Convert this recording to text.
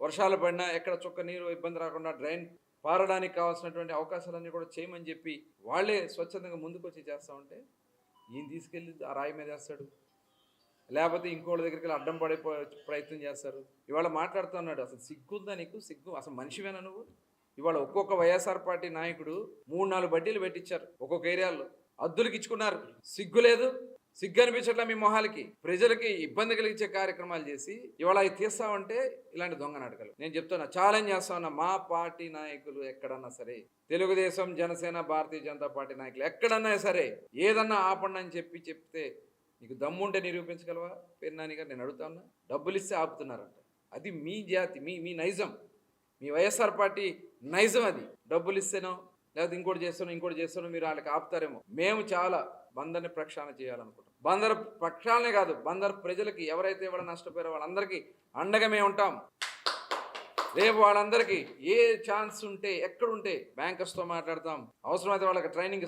వర్షాలు పడినా ఎక్కడ చుక్క నీరు ఇబ్బంది రాకుండా డ్రైన్ పారడానికి కావాల్సినటువంటి అవకాశాలన్నీ కూడా చేయమని చెప్పి వాళ్ళే స్వచ్ఛందంగా ముందుకు వచ్చి చేస్తూ ఉంటే ఈయన తీసుకెళ్ళి ఆ రాయి మీద వేస్తాడు? లేకపోతే ఇంకోళ్ళ దగ్గరికి వెళ్ళి అడ్డం పడే ప్రయత్నం చేస్తారు. ఇవాళ మాట్లాడుతున్నాడు అసలు సిగ్గుందా నీకు? సిగ్గు? అసలు మనిషివేనా నువ్వు? ఇవాళ ఒక్కొక్క వైఎస్ఆర్ పార్టీ నాయకుడు మూడు నాలుగు బడ్డీలు పెట్టించారు ఒక్కొక్క ఏరియాలో. అద్దులకి ఇచ్చుకున్నారు సిగ్గు లేదు సిగ్గు అనిపించట్లే మీ మొహాలకి. ప్రజలకి ఇబ్బంది కలిగించే కార్యక్రమాలు చేసి ఇవాళ అవి తీస్తామంటే ఇలాంటి దొంగ నాటకాలు. నేను చెప్తున్నా ఛాలెంజ్ చేస్తామన్నా మా పార్టీ నాయకులు ఎక్కడన్నా సరే తెలుగుదేశం జనసేన భారతీయ జనతా పార్టీ నాయకులు ఎక్కడన్నా సరే ఏదన్నా ఆపండి అని చెప్పి చెప్తే నీకు దమ్ముంటే నిరూపించగలవా? పెన్నాని గారు నేను అడుగుతా ఉన్నా డబ్బులు ఇస్తే ఆపుతున్నారంట. అది మీ జాతి మీ మీ నైజం. మీ వైఎస్ఆర్ పార్టీ నైజం అది. డబ్బులు ఇస్తేనో లేకపోతే ఇంకోటి చేస్తున్నాం ఇంకోటి చేస్తానో మీరు వాళ్ళకి ఆపుతారేమో. మేము చాలా బందర్ని ప్రక్షాళన చేయాలనుకుంటాం బందర్ ప్రక్షాళనే కాదు బందర్ ప్రజలకి ఎవరైతే ఎవరు నష్టపోయారో వాళ్ళందరికీ అండగా మేము ఉంటాం. రేపు వాళ్ళందరికీ ఏ ఛాన్స్ ఉంటే ఎక్కడుంటే బ్యాంకర్స్తో మాట్లాడతాం. అవసరమైతే వాళ్ళకి ట్రైనింగ్